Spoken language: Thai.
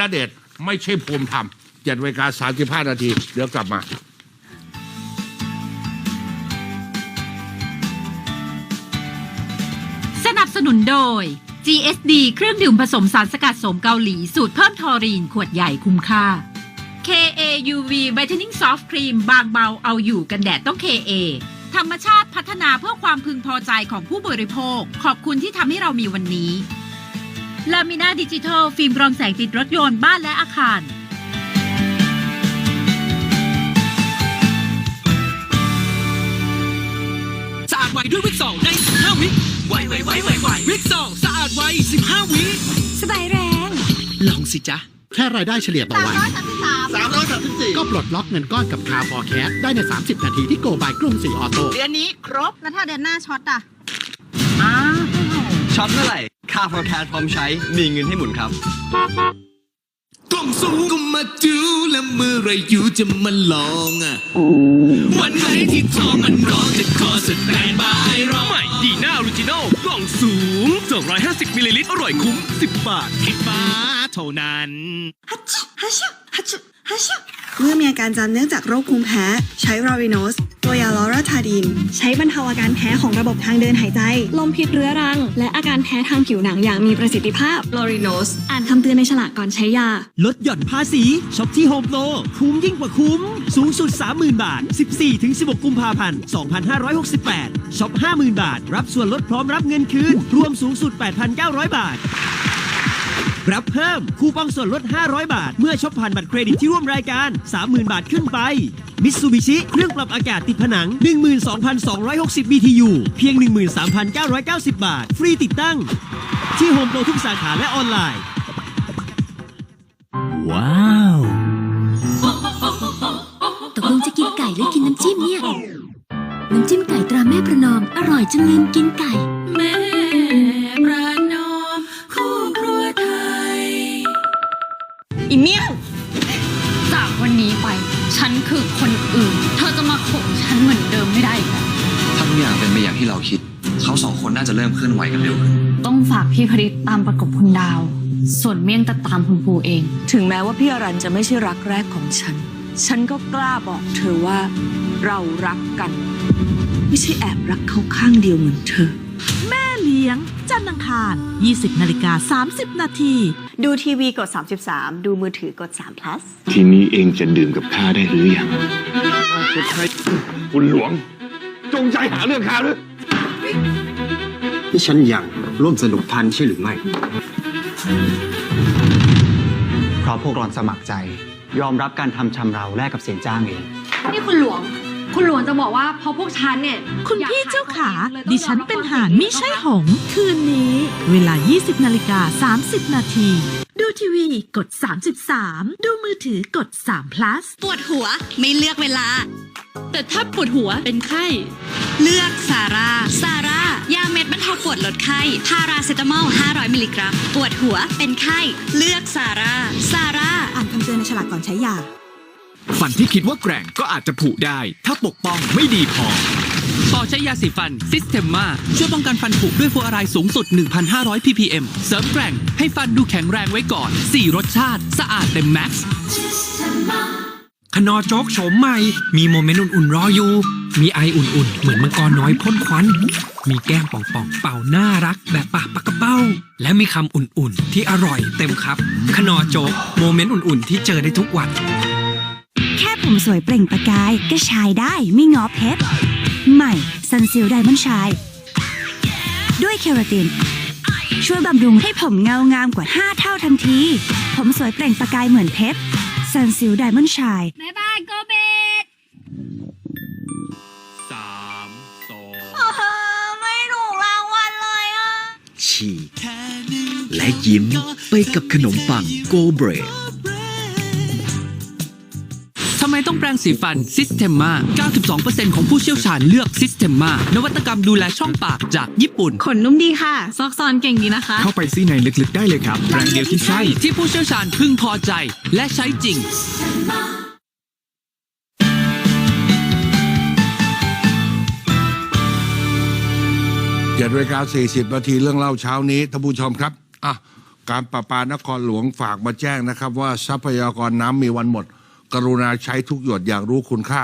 ณเดชไม่ใช่ภูมิธรรมเจ็ดเวลาสามสิบห้านาที เดี๋ยวกลับมาสนับสนุนโดย GSD เครื่องดื่มผสมสารสกัดโสมเกาหลี สูตรเพิ่มทอรีน ขวดใหญ่คุ้มค่า KAUV Whitening Soft Cream บางเบาเอาอยู่กันแดดต้อง KA ธรรมชาติพัฒนาเพื่อความพึงพอใจของผู้บริโภค ขอบคุณที่ทำให้เรามีวันนี้ ลามินาดิจิทัล ฟิล์มรองแสงติดรถยนต์บ้านและอาคารสะอาดไวด้วยวิกซองใน 15 วิไวไวไวไวไววิกซองสะอาดไว 15 วิสบายแรง ลองสิจ๊ะ แค่รายได้เฉลี่ยต่อวัน334ก็ปลดล็อกเงินก้อนกับคาฟอร์แคสได้ใน 30 นาทีที่โกบายกรุงศรีออโต้เดือนนี้ครบ แล้วถ้าเดือนหน้าช็อตอะ ช็อตเมื่อไหร่ ค่า forecast พร้อมใช้ มีเงินให้หมุนครับ กล่องสูงก็มาดูแล้วเมื่อไรอยู่จะมาลองอะ วันไหนที่ท้องมันร้องจะขอสแตนบายรอใหม่ดีน่าออริจินอลกล่องสูง 250มิลลิลิตรอร่อยคุ้ม 10 บาทคิดฟ้าเท่านั้น ฮัชชุฮัชชุฮัชชุฮัชชุ เมื่อมีอาการจามเนื่องจากโรคภูมิแพ้ ใช้รอริโนส ตัวยาลอราทาดีนใช้บรรเทาอาการแพ้ของระบบทางเดินหายใจ ลมพิษเรื้อรัง และอาการแพ้ทางผิวหนังอย่างมีประสิทธิภาพลอริโนส อ่านคำเตือนในฉลากก่อนใช้ยา ลดหย่อนภาษีช็อปที่โฮมโปรคุ้มยิ่งกว่าคุ้ม สูงสุด 30,000 บาท 14-16 กุมภาพันธ์ 2568ช็อป 50,000 บาท รับส่วนลดพร้อมรับเงินคืน รวมสูงสุด 8,900 บาท รับเพิ่มคูปองส่วนลด 500 บาท เมื่อช็อปผ่านบัตรเครดิตที่ร่วมรายการ 30,000 บาทขึ้นไปมิตซูบิชิเครื่องปรับอากาศติดผนัง 12,260 BTU เพียง 13,990 บาท ฟรีติดตั้ง ที่โฮมโปรทุกสาขาและออนไลน์ ว้าว ตกลงจะกินไก่หรือกินน้ำจิ้มเนี่ย น้ำจิ้มไก่ตราแม่ประนอม อร่อยจนลืมกินไก่ แม่ อีเมี่ยงจากวันนี้ไป ฉันคือคนอื่น เธอจะมาข่มฉันเหมือนเดิมไม่ได้อีกแล้วถ้าทุกอย่างเป็นไปอย่างที่เราคิด เขาสองคนน่าจะเริ่มเคลื่อนไหวกันเร็วขึ้นต้องฝากพี่ผริตตามประกบคุณดาว ส่วนเมี่ยงจะตามคุณปูเอง ถึงแม้ว่าพี่อรันจะไม่ใช่รักแรกของฉัน ฉันก็กล้าบอกเธอว่าเรารักกัน ไม่ใช่แอบรักเขาข้างเดียวเหมือนเธอเลี้ยง จันทร์อังคาร 20 นาฬิกา 30 นาที ดูทีวีกด 33 ดูมือถือกด3 plus ทีนี้เองจะดื่มกับข้าได้หรือยังคุณหลวง จงใจหาเรื่องข้าหรือที่ฉันยังร่วมสนุกทันใช่หรือไม่ เพราะพวกรอนสมัครใจ ยอมรับการทำชำเราแลกกับเสียงจ้างเอง นี่คุณหลวง คุณหลวงจะบอกว่าเพราะพวกฉันเนี่ยคุณพี่เจ้าขา ดิฉันเป็นห่านไม่ใช่หงส์คืนนี้ เวลา 20นาฬิกา30 นาที ดูทีวีกด 33 ดูมือถือกด3 plus ปวดหัวไม่เลือกเวลา แต่ถ้าปวดหัวเป็นไข้ เลือกซาร่าซาร่ายาเม็ดบรรเทาปวดลดไข้ พาราเซตามอล 500 มิลลิกรัม ปวดหัวเป็นไข้ เลือกซาร่าซาร่าอ่านคำเตือนในฉลากก่อนใช้ยา ฟันที่คิดว่าแกร่งก็อาจจะผุได้ ถ้าปกป้องไม่ดีพอต่อใช้ยาสีฟันซิสเ e มมาช่วยป้องกันฟันผุด้วยฟลูออไรด์สูงสุด 1,500 ppm เสริมแกร่งให้ฟันดูแข็งแรงไว้ก่อน 4 รสชาติ สะอาดเต็มแม็กซ์ขนอโจ๊กโฉมใหม่ มีโมเมนต์อุ่นๆรออยู่ มีไออุ่นๆ เหมือนมังกรน้อยพ่นควัน มีแก้มป่องๆ เป่าน่ารักแบบปากปากกระเป้า และมีคำอุ่นๆ ที่อร่อยเต็มครับ ขนอโจ๊กโมเมนต์อุ่นๆ ที่เจอได้ทุกวันแค่ผ มสวยเปล่งประกายก็ชายได้ไม่งอเพชรใหม่ซันซิลไดมอนชาย ด้วยเคราติน ช่วยบำรุงให้ผมเงางามกว่า 5 เท่าทันที ผมสวยเปล่งประกายเหมือนเพชรซันซิลไดมอนชายบ๊ายบายโกเบตสามสองไม่ถูกรางวัลเลยอะ ฉีกและยิ้มไปกับขนมปังโกเบรด ต้องแปรงสีฟันซิสเ e มา92%ของผู้เชี่ยวชาญเลือกซิสเ e มานวัตกรรมดูแลช่องปากจากญี่ปุ่น ขนนุ่มดีค่ะ ซอกซอนเก่งดีนะคะ เข้าไปซี่ในลึกๆได้เลยครับแบรงเดียวที่ใช่ ที่ผู้เชี่ยวชาญพึงพอใจและใช้จริง เจ็ดนาฬิกาสี่สิบนาทีเรื่องเล่าเช้านี้ท่านผู้ชมครับอะการประปานครหลวงฝากมาแจ้งนะครับ ว่าทรัพยากรน้ำมีวันหมด กรุณาใช้ทุกหยดอย่างรู้คุณค่า